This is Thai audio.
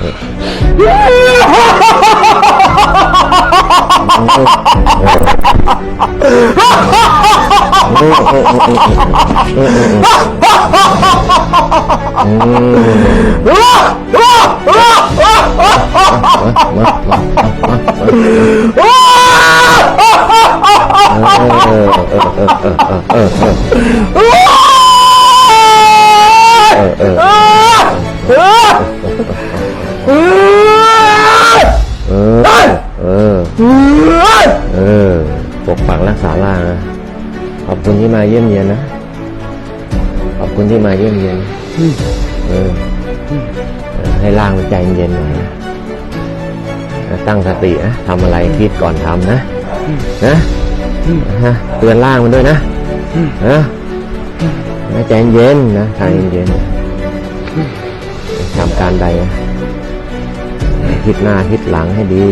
Uh, uh, uh. เออ เออ เออ ปกปักรักษาล่างนะ ขอบคุณที่มาเยี่ยมเยียนนะ ขอบคุณที่มาเยี่ยมเยียน เออ ให้ล่างมันใจเย็นหน่อยนะตั้งสตินะทำอะไรคิดก่อนทำนะ นะฮะเตือนล่างมันด้วยนะนะใจเย็นนะใจเย็นทำ การใดนะคิดหน้าคิดหลังให้ดี